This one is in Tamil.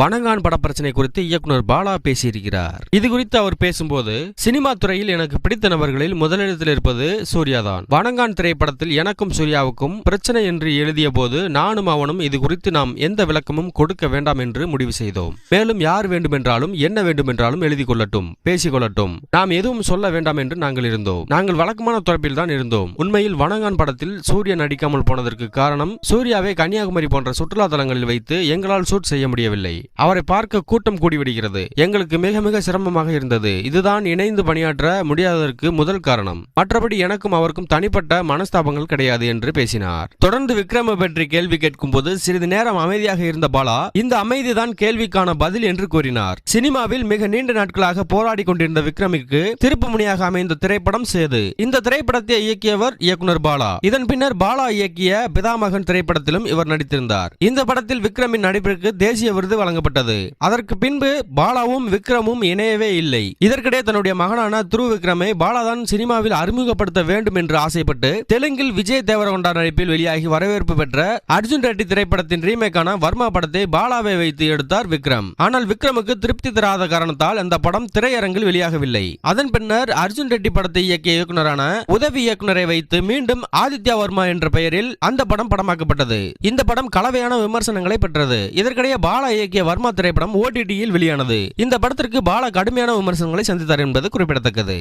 வணங்கான் பட பிரச்சனை குறித்து இயக்குனர் பாலா பேசியிருக்கிறார். இது குறித்து அவர் பேசும்போது சினிமா துறையில் எனக்கு பிடித்த நபர்களில் முதலிடத்தில் இருப்பது சூர்யா தான். வணங்கான் திரைப்படத்தில் எனக்கும் சூர்யாவுக்கும் பிரச்சனை என்று எழுதிய போது நானும் அவனும் இது குறித்து நாம் எந்த விளக்கமும் கொடுக்க வேண்டாம் என்று முடிவு செய்தோம். மேலும் யார் வேண்டுமென்றாலும் என்ன வேண்டுமென்றாலும் எழுதி கொள்ளட்டும் பேசிக்கொள்ளட்டும் நாம் எதுவும் சொல்ல வேண்டாம் என்று நாங்கள் இருந்தோம். நாங்கள் வழக்கமான தொடர்பில் தான் இருந்தோம். உண்மையில் வணங்கான் படத்தில் சூர்யா நடிக்காமல் போனதற்கு காரணம் சூர்யாவை கன்னியாகுமரி போன்ற சுற்றுலா தலங்களில் வைத்து எங்களால் ஷூட் செய்ய முடியவில்லை. அவரை பார்க்க கூட்டம் கூடிவிடுகிறது. எங்களுக்கு மிக மிக சிரமமாக இருந்தது. இதுதான் இணைந்து பணியாற்ற முடியாததற்கு முதல் காரணம். மற்றபடி எனக்கும் அவருக்கும் தனிப்பட்ட மனஸ்தாபங்கள் கிடையாது என்று பேசினார். தொடர்ந்து விக்ரம பற்றி கேள்வி கேட்கும்போது சிறிது நேரம் அமைதியாக இருந்த பாலா இந்த அமைதிதான் கேள்விக்கான பதில் என்று கூறினார். சினிமாவில் மிக நீண்ட நாட்களாக போராடி கொண்டிருந்த விக்ரமிற்கு திருப்பு முனையாக அமைந்த திரைப்படம் சேது. இந்த திரைப்படத்தை இயக்கியவர் இயக்குனர் பாலா. இதன் பின்னர் பாலா இயக்கிய பிதாமகன் திரைப்படத்திலும் இவர் நடித்திருந்தார். இந்த படத்தில் விக்ரமின் நடிப்பிற்கு தேசிய விருது வழங்க வழங்கப்பட்டது. அதற்கு பின்பு பாலாவும் விக்ரமும் இணையவே இல்லை. இதற்கிடையே தன்னுடைய மகனான துரு விக்ரமை பாலாதான் சினிமாவில் அறிமுகப்படுத்த வேண்டும் என்று ஆசைப்பட்டு தெலுங்கில் விஜய் தேவரகொண்டா நடிப்பில் வெளியாகி வரவேற்பு பெற்ற அர்ஜுன் ரெட்டி திரைப்படத்தின் ரீமேக்கான வர்மா படத்தை பாலாவை வைத்து எடுத்தார் விக்ரம். ஆனால் விக்ரமுக்கு திருப்தி தராத காரணத்தால் அந்த படம் திரையரங்கில் வெளியாகவில்லை. அதன் பின்னர் அர்ஜுன் ரெட்டி படத்தை இயக்கிய இயக்குநரான உதவி இயக்குநரை வைத்து மீண்டும் ஆதித்யா வர்மா என்ற பெயரில் அந்த படம் படமாக்கப்பட்டது. இந்த படம் கலவையான விமர்சனங்களை பெற்றது. இதற்கிடையே பாலா இயக்கிய வர்மா திரைப்படம் ஓடிடியில் வெளியானது. இந்த படத்திற்கு பாலா கடுமையான விமர்சனங்களை சந்தித்தார் என்பது குறிப்பிடத்தக்கது.